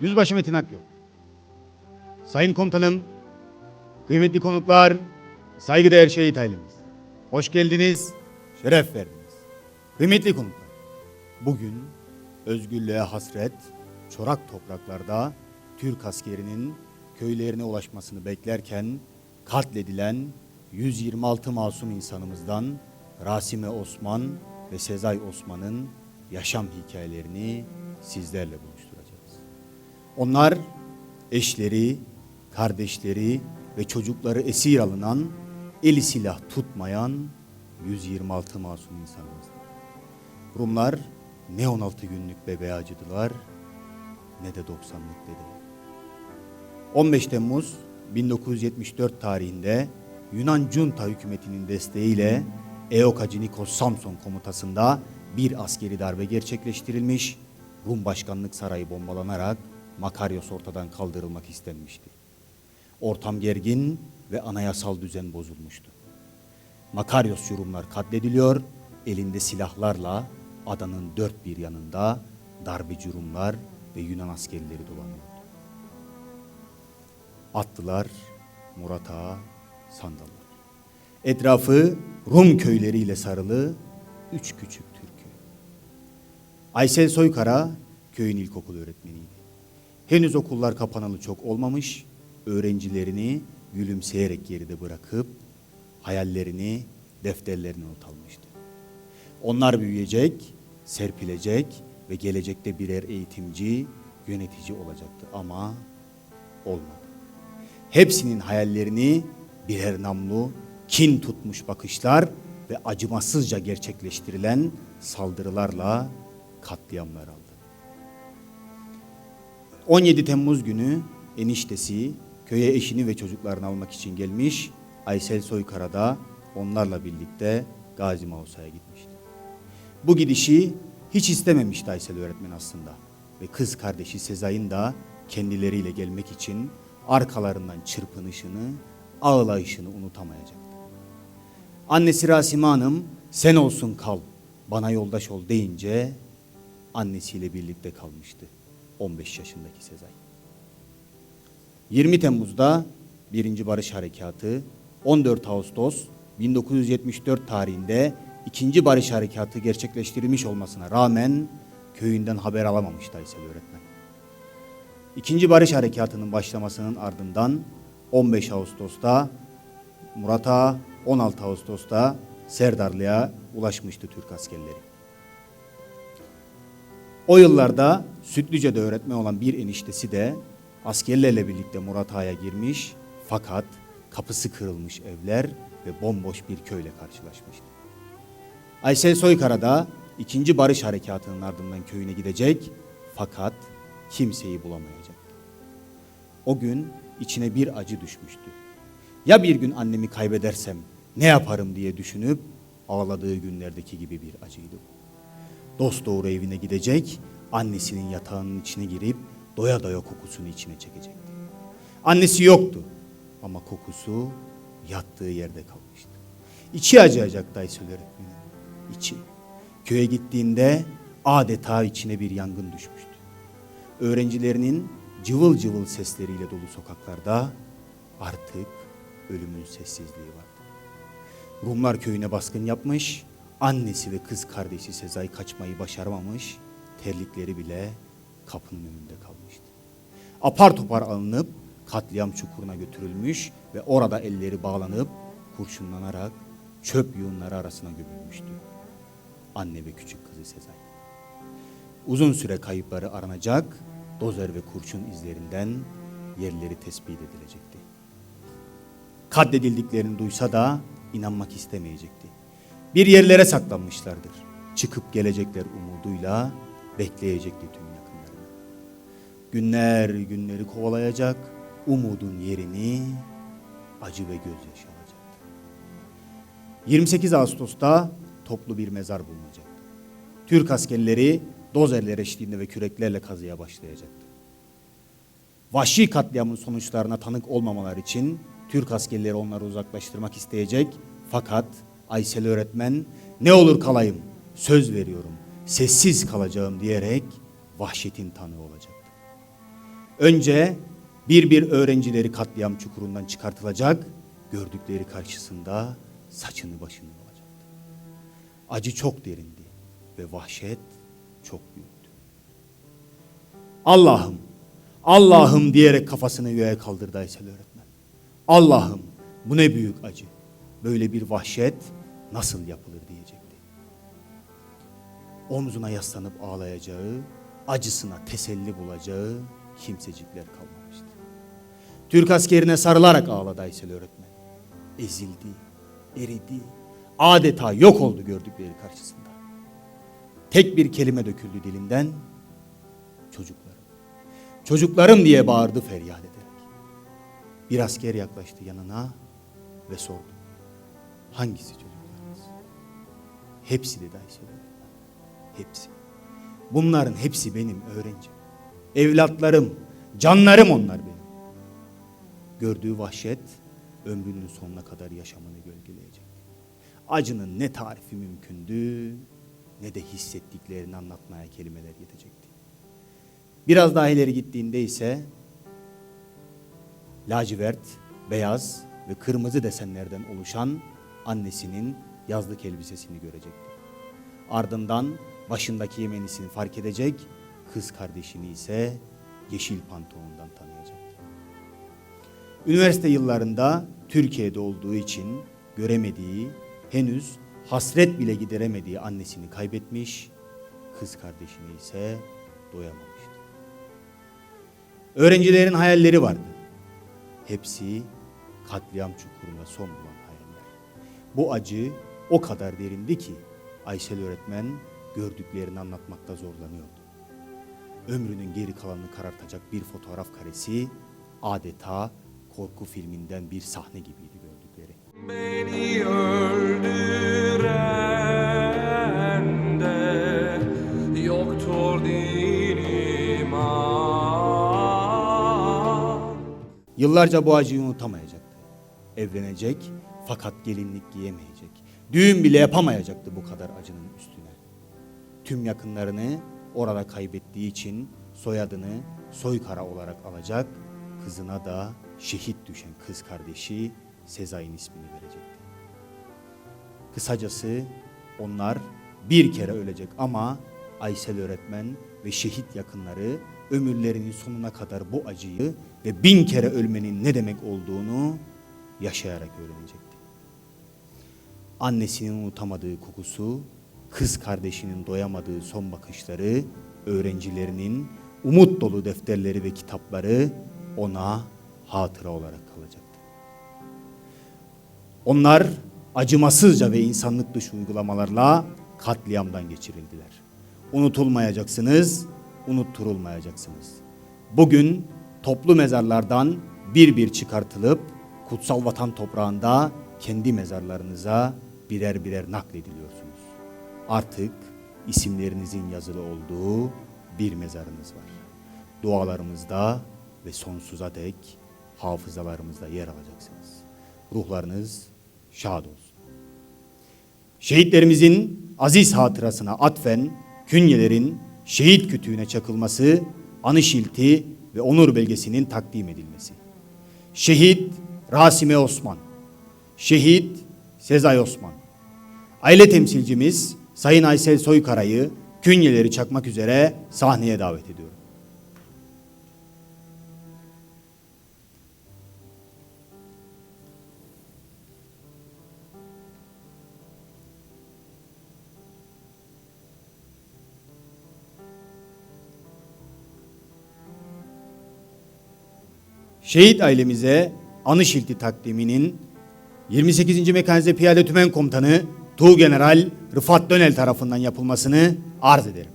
Yüzbaşı Metin Akyol. Sayın komutanım, kıymetli konuklar, saygıdeğer şehit. Hoş geldiniz, şeref verdiniz. Kıymetli konuklar, bugün özgürlüğe hasret, çorak topraklarda Türk askerinin köylerine ulaşmasını beklerken katledilen 126 masum insanımızdan Rasime Osman ve Sezai Osman'ın yaşam hikayelerini sizlerle buluşturacağız. Onlar eşleri, kardeşleri ve çocukları esir alınan, eli silah tutmayan 126 masum insanımızdı. Rumlar ne 16 günlük bebeğe acıdılar ne de 90'lık dedeler. 15 Temmuz 1974 tarihinde Yunan Junta hükümetinin desteğiyle EOKACı Nikos Samson komutasında bir askeri darbe gerçekleştirilmiş, Rum Başkanlık Sarayı bombalanarak Makaryos ortadan kaldırılmak istenmişti. Ortam gergin ve anayasal düzen bozulmuştu. Makaryos Rumlar katlediliyor, elinde silahlarla adanın dört bir yanında darbeci Rumlar ve Yunan askerleri dolanıyordu. Atlılar, Murat Ağa, Sandallar. Etrafı Rum köyleriyle sarılı üç küçük Türk köyü. Aysel Soykara köyün ilkokul öğretmeniydi. Henüz okullar kapanalı çok olmamış, öğrencilerini gülümseyerek geride bırakıp hayallerini defterlerine not almıştı. Onlar büyüyecek, serpilecek ve gelecekte birer eğitimci, yönetici olacaktı ama olmadı. Hepsinin hayallerini birer namlu, kin tutmuş bakışlar ve acımasızca gerçekleştirilen saldırılarla katliamlar aldı. 17 Temmuz günü eniştesi köye eşini ve çocuklarını almak için gelmiş. Aysel Soykara da onlarla birlikte Gazi Mausa'ya gitmişti. Bu gidişi hiç istememişti Aysel öğretmen aslında. Ve kız kardeşi Sezai'nin da kendileriyle gelmek için arkalarından çırpınışını, ağlayışını unutamayacaktı. Annesi Rasime Hanım sen olsun kal, bana yoldaş ol deyince annesiyle birlikte kalmıştı 15 yaşındaki Sezai. 20 Temmuz'da 1. Barış Harekatı, 14 Ağustos 1974 tarihinde 2. Barış Harekatı gerçekleştirilmiş olmasına rağmen köyünden haber alamamıştı Aysel öğretmen. İkinci Barış Harekatı'nın başlamasının ardından 15 Ağustos'ta Murat Ağa, 16 Ağustos'ta Serdarlı'ya ulaşmıştı Türk askerleri. O yıllarda Sütlüce'de öğretmen olan bir eniştesi de askerlerle birlikte Murat Ağa'ya girmiş fakat kapısı kırılmış evler ve bomboş bir köyle karşılaşmıştı. Aysel Soykara da ikinci Barış Harekatı'nın ardından köyüne gidecek fakat kimseyi bulamayacaktı. O gün içine bir acı düşmüştü. Ya bir gün annemi kaybedersem ne yaparım diye düşünüp ağladığı günlerdeki gibi bir acıydı bu. Dost doğru evine gidecek, annesinin yatağının içine girip doya doya kokusunu içine çekecekti. Annesi yoktu ama kokusu yattığı yerde kalmıştı. İçi acıyacaktı Aysel öğretmenin. İçi. Köye gittiğinde adeta içine bir yangın düşmüştü. Öğrencilerinin cıvıl cıvıl sesleriyle dolu sokaklarda artık ölümün sessizliği vardı. Rumlar köyüne baskın yapmış, annesi ve kız kardeşi Sezai kaçmayı başaramamış, terlikleri bile kapının önünde kalmıştı. Apar topar alınıp katliam çukuruna götürülmüş ve orada elleri bağlanıp kurşunlanarak çöp yığınları arasına gömülmüştü. Anne ve küçük kızı Sezai. Uzun süre kayıpları aranacak, dozer ve kurşun izlerinden yerleri tespit edilecekti. Katledildiklerini duysa da inanmak istemeyecekti. Bir yerlere saklanmışlardır. Çıkıp gelecekler umuduyla bekleyecekti tüm yakınlarını. Günler günleri kovalayacak, umudun yerini acı ve gözyaşı alacaktı. 28 Ağustos'ta toplu bir mezar bulunacaktı. Türk askerleri dozerler eşliğinde ve küreklerle kazıya başlayacaktı. Vahşi katliamın sonuçlarına tanık olmamalar için Türk askerleri onları uzaklaştırmak isteyecek fakat Aysel öğretmen ne olur kalayım söz veriyorum sessiz kalacağım diyerek vahşetin tanığı olacaktı. Önce bir bir öğrencileri katliam çukurundan çıkartılacak, gördükleri karşısında saçını başını yolacaktı. Acı çok derindi ve vahşet çok büyüktü. Allah'ım, Allah'ım diyerek kafasını göğe kaldırdı Aysel öğretmen. Allah'ım bu ne büyük acı. Böyle bir vahşet nasıl yapılır diyecekti. Omzuna yaslanıp ağlayacağı, acısına teselli bulacağı kimsecikler kalmamıştı. Türk askerine sarılarak ağladı Aysel öğretmen. Ezildi, eridi, adeta yok oldu gördükleri karşısında. Tek bir kelime döküldü dilinden, çocuklarım. Çocuklarım diye bağırdı feryat ederek. Bir asker yaklaştı yanına ve sordu. Hangisi çocuklarınız? Hepsi dedi öğretmen. Hepsi. Bunların hepsi benim öğrencim. Evlatlarım, canlarım onlar benim. Gördüğü vahşet ömrünün sonuna kadar yaşamını gölgeleyecekti. Acının ne tarifi mümkündü ne de hissettiklerini anlatmaya kelimeler yetecekti. Biraz daha ileri gittiğinde ise lacivert, beyaz ve kırmızı desenlerden oluşan annesinin yazlık elbisesini görecekti. Ardından başındaki yemenisini fark edecek, kız kardeşini ise yeşil pantolonundan tanıyacaktı. Üniversite yıllarında Türkiye'de olduğu için göremediği, henüz hasret bile gideremediği annesini kaybetmiş, kız kardeşini ise doyamamıştı. Öğrencilerin hayalleri vardı. Hepsi katliam çukuruna son bulan. Bu acı o kadar derindi ki Aysel öğretmen gördüklerini anlatmakta zorlanıyordu. Ömrünün geri kalanını karartacak bir fotoğraf karesi adeta korku filminden bir sahne gibiydi gördükleri. Beni öldüren de yoktur din iman. Yıllarca bu acıyı unutamayacaktı. Evlenecek fakat gelinlik giyemeyecek. Düğün bile yapamayacaktı bu kadar acının üstüne. Tüm yakınlarını orada kaybettiği için soyadını Soykara olarak alacak, kızına da şehit düşen kız kardeşi Sezai'nin ismini verecekti. Kısacası onlar bir kere ölecek ama Aysel öğretmen ve şehit yakınları ömürlerinin sonuna kadar bu acıyı ve bin kere ölmenin ne demek olduğunu yaşayarak öğrenecekti. Annesinin unutamadığı kokusu, kız kardeşinin doyamadığı son bakışları, öğrencilerinin umut dolu defterleri ve kitapları ona hatıra olarak kalacaktı. Onlar acımasızca ve insanlık dışı uygulamalarla katliamdan geçirildiler. Unutulmayacaksınız, unutturulmayacaksınız. Bugün toplu mezarlardan bir bir çıkartılıp kutsal vatan toprağında kendi mezarlarınıza birer birer naklediliyorsunuz. Artık isimlerinizin yazılı olduğu bir mezarınız var. Dualarımızda ve sonsuza dek hafızalarımızda yer alacaksınız. Ruhlarınız şad olsun. Şehitlerimizin aziz hatırasına atfen künyelerin şehit kütüğüne çakılması, anı şilti ve onur belgesinin takdim edilmesi. Şehit Rasime Osman, Şehit Sezai Osman. Aile temsilcimiz Sayın Aysel Soykara'yı künyeleri çakmak üzere sahneye davet ediyorum. Şehit ailemize anı şilti takdiminin 28. Mekanize Piyade Tümen Komutanı Tuğ General Rıfat Dönel tarafından yapılmasını arz ederim.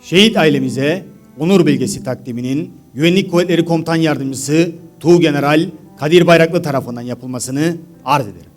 Şehit ailemize onur belgesi takdiminin Güvenlik Kuvvetleri Komutan Yardımcısı Tuğ General Kadir Bayraklı tarafından yapılmasını arz ederim.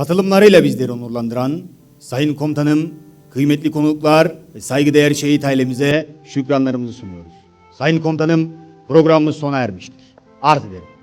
Katılımlarıyla bizleri onurlandıran Sayın Komutanım, kıymetli konuklar ve saygıdeğer şehit ailemize şükranlarımızı sunuyoruz. Sayın Komutanım, programımız sona ermiştir. Arz ederim.